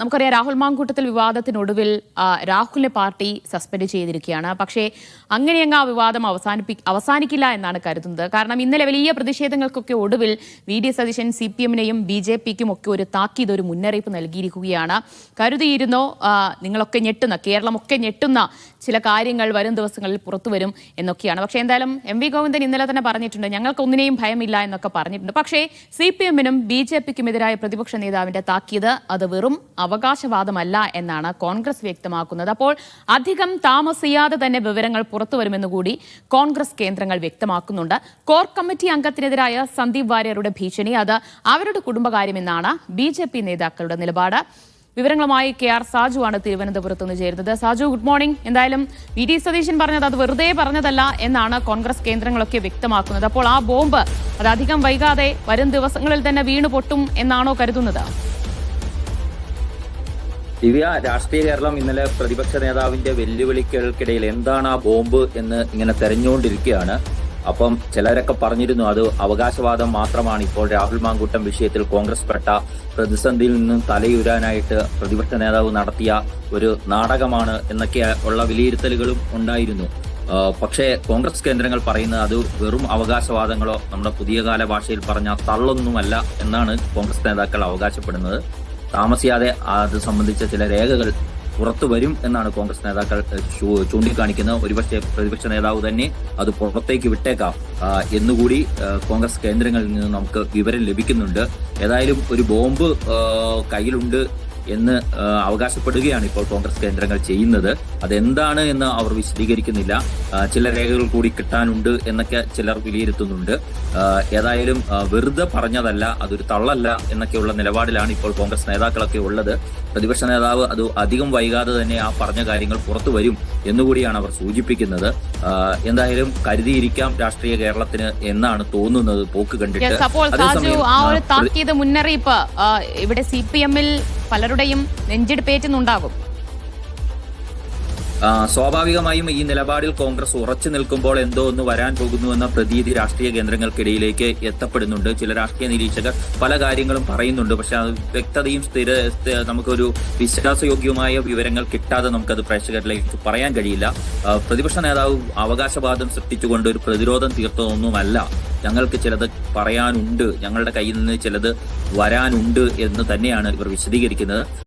നമുക്കറിയാം രാഹുൽ മാങ്കൂട്ടത്തിൽ വിവാദത്തിനൊടുവിൽ രാഹുലിനെ party suspend ചെയ്തിരിക്കുകയാണ്. പക്ഷേ അങ്ങനെയങ്ങ് ആ വിവാദം അവസാനിപ്പി അവസാനിക്കില്ല എന്നാണ് കരുതുന്നത്. കാരണം ഇന്നലെ വലിയ പ്രതിഷേധങ്ങൾക്കൊക്കെ ഒടുവിൽ V D Satheesan C P എമ്മിനെയും B J പിക്കും ഒക്കെ ഒരു താക്കീത് ഒരു മുന്നറിയിപ്പ് നൽകിയിരിക്കുകയാണ്. കരുതിയിരുന്നോ നിങ്ങളൊക്കെ ഞെട്ടുന്ന കേരളമൊക്കെ ഞെട്ടുന്ന ചില കാര്യങ്ങൾ വരും ദിവസങ്ങളിൽ പുറത്തു വരും എന്നൊക്കെയാണ്. പക്ഷേ എന്തായാലും എം വി ഗോവിന്ദൻ ഇന്നലെ തന്നെ പറഞ്ഞിട്ടുണ്ട് ഞങ്ങൾക്ക് ഒന്നിനെയും ഭയമില്ല എന്നൊക്കെ പറഞ്ഞിട്ടുണ്ട്. പക്ഷേ സി പി എമ്മിനും ബി ജെ പിക്കും എതിരായ പ്രതിപക്ഷ നേതാവിന്റെ താക്കീത് അത് വെറും അവകാശവാദമല്ല എന്നാണ് കോൺഗ്രസ് വ്യക്തമാക്കുന്നത്. അപ്പോൾ അധികം താമസിയാതെ തന്നെ വിവരങ്ങൾ പുറത്തു വരുമെന്ന് കൂടി കോൺഗ്രസ് കേന്ദ്രങ്ങൾ വ്യക്തമാക്കുന്നുണ്ട്. കോർ കമ്മിറ്റി അംഗത്തിനെതിരായ സന്ദീപ് വാര്യരുടെ ഭീഷണി. അത് അവരുടെ കുടുംബകാര്യമെന്നാണ് ബി ജെ പി നേതാക്കളുടെ നിലപാട്. വിവരങ്ങളുമായി കെ ആർ സാജു ആണ് തിരുവനന്തപുരത്ത് നിന്ന് ചേരുന്നത്. Saju good morning. എന്തായാലും വി ഡി സതീശൻ പറഞ്ഞത് അത് വെറുതെ പറഞ്ഞതല്ല എന്നാണ് കോൺഗ്രസ് കേന്ദ്രങ്ങളൊക്കെ വ്യക്തമാക്കുന്നത്. അപ്പോൾ ആ ബോംബ് അത് അധികം വൈകാതെ വരും ദിവസങ്ങളിൽ തന്നെ വീണ് പൊട്ടും എന്നാണോ കരുതുന്നത്? ദിവ്യ രാഷ്ട്രീയ കേരളം ഇന്നലെ പ്രതിപക്ഷ നേതാവിന്റെ വെല്ലുവിളികൾക്കിടയിൽ എന്താണ് ആ ബോംബ് എന്ന് ഇങ്ങനെ തെരഞ്ഞുകൊണ്ടിരിക്കുകയാണ്. അപ്പം ചിലരൊക്കെ പറഞ്ഞിരുന്നു അത് അവകാശവാദം മാത്രമാണ്. ഇപ്പോൾ രാഹുൽ മാങ്കൂട്ടം വിഷയത്തിൽ കോൺഗ്രസ് പെട്ട പ്രതിസന്ധിയിൽ നിന്നും തലയുരാനായിട്ട് പ്രതിപക്ഷ നേതാവ് നടത്തിയ ഒരു നാടകമാണ് എന്നൊക്കെ ഉള്ള വിലയിരുത്തലുകളും ഉണ്ടായിരുന്നു. പക്ഷേ കോൺഗ്രസ് കേന്ദ്രങ്ങൾ പറയുന്നത് അത് വെറും അവകാശവാദങ്ങളോ നമ്മുടെ പുതിയ കാല ഭാഷയിൽ പറഞ്ഞ തള്ളൊന്നുമല്ല എന്നാണ് കോൺഗ്രസ് നേതാക്കൾ അവകാശപ്പെടുന്നത്. താമസിയാതെ അത് സംബന്ധിച്ച ചില രേഖകൾ പുറത്തു വരും എന്നാണ് കോൺഗ്രസ് നേതാക്കൾ ചൂണ്ടിക്കാണിക്കുന്നത് ഒരുപക്ഷെ പ്രതിപക്ഷ നേതാവ് തന്നെ അത് പുറത്തേക്ക് വിട്ടേക്കാം. എന്നുകൂടി കോൺഗ്രസ് കേന്ദ്രങ്ങളിൽ നിന്ന് നമുക്ക് വിവരം ലഭിക്കുന്നുണ്ട്. ഏതായാലും ഒരു ബോംബ് കയ്യിലുണ്ട് എന്ന് അവകാശപ്പെടുകയാണ് ഇപ്പോൾ കോൺഗ്രസ് കേന്ദ്രങ്ങൾ ചെയ്യുന്നത്. അതെന്താണ് എന്ന് അവർ വിശദീകരിക്കുന്നില്ല. ചില രേഖകൾ കൂടി കിട്ടാനുണ്ട് എന്നൊക്കെ ചിലർ വിലയിരുത്തുന്നുണ്ട്. ഏതായാലും വെറുതെ പറഞ്ഞതല്ല അതൊരു തള്ളല്ല എന്നൊക്കെയുള്ള നിലപാടിലാണ് ഇപ്പോൾ കോൺഗ്രസ് നേതാക്കളൊക്കെ ഉള്ളത്. പ്രതിപക്ഷ നേതാവ് അത് അധികം വൈകാതെ തന്നെ ആ പറഞ്ഞ കാര്യങ്ങൾ പുറത്തു വരും എന്നുകൂടിയാണ് അവർ സൂചിപ്പിക്കുന്നത്. എന്തായാലും കരുതിയിരിക്കാം രാഷ്ട്രീയ കേരളത്തിന് എന്നാണ് തോന്നുന്നത് പോക്ക് കണ്ടിട്ട്. അപ്പോൾ സാജു ആ ഒരു താക്കീത് മുന്നറിയിപ്പ് ഇവിടെ സി പി എമ്മിൽ പലരുടെയും നെഞ്ചിടിപ്പേറ്റുന്നുണ്ടാകും. സ്വാഭാവികമായും ഈ നിലപാടിൽ കോൺഗ്രസ് ഉറച്ചു നിൽക്കുമ്പോൾ എന്തോ ഒന്ന് വരാൻ പോകുന്നുവെന്ന പ്രതീതി രാഷ്ട്രീയ കേന്ദ്രങ്ങൾക്കിടയിലേക്ക് എത്തപ്പെടുന്നുണ്ട്. ചില രാഷ്ട്രീയ നിരീക്ഷകർ പല കാര്യങ്ങളും പറയുന്നുണ്ട്. പക്ഷെ അത് വ്യക്തതയും സ്ഥിര സ്ഥ- നമുക്കൊരു വിശ്വാസയോഗ്യമായ വിവരങ്ങൾ കിട്ടാതെ നമുക്കത് പ്രേക്ഷകരിലേക്ക് പറയാൻ കഴിയില്ല. പ്രതിപക്ഷ നേതാവ് അവകാശവാദം സൃഷ്ടിച്ചുകൊണ്ട് ഒരു പ്രതിരോധം തീർത്തതൊന്നുമല്ല. ഞങ്ങൾക്ക് ചിലത് പറയാനുണ്ട് ഞങ്ങളുടെ കയ്യിൽ നിന്ന് ചിലത് വരാനുണ്ട് എന്ന് തന്നെയാണ് ഇവർ വിശദീകരിക്കുന്നത്.